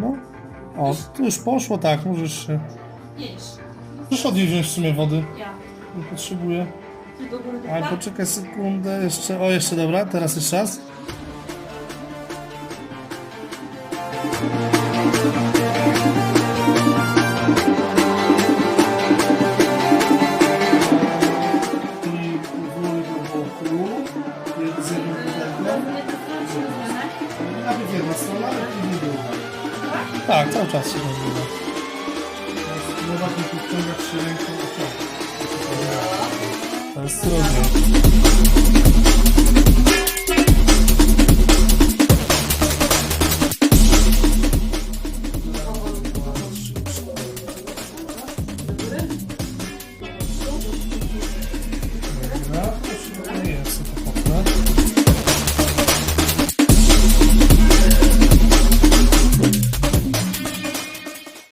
No. O, tu już poszło, tak, możesz się... Pięć. Możesz od niej wziąć w sumie wody. Ja. Nie potrzebuję. Ty do góry Ale tak? poczekaj sekundę, jeszcze, o jeszcze dobra, teraz jeszcze raz. Pudełkiem. Najpierw jedna strona, ale później druga. Tak, cały czas się rozwija. Można tu podciągać się ręką. To jest trudne.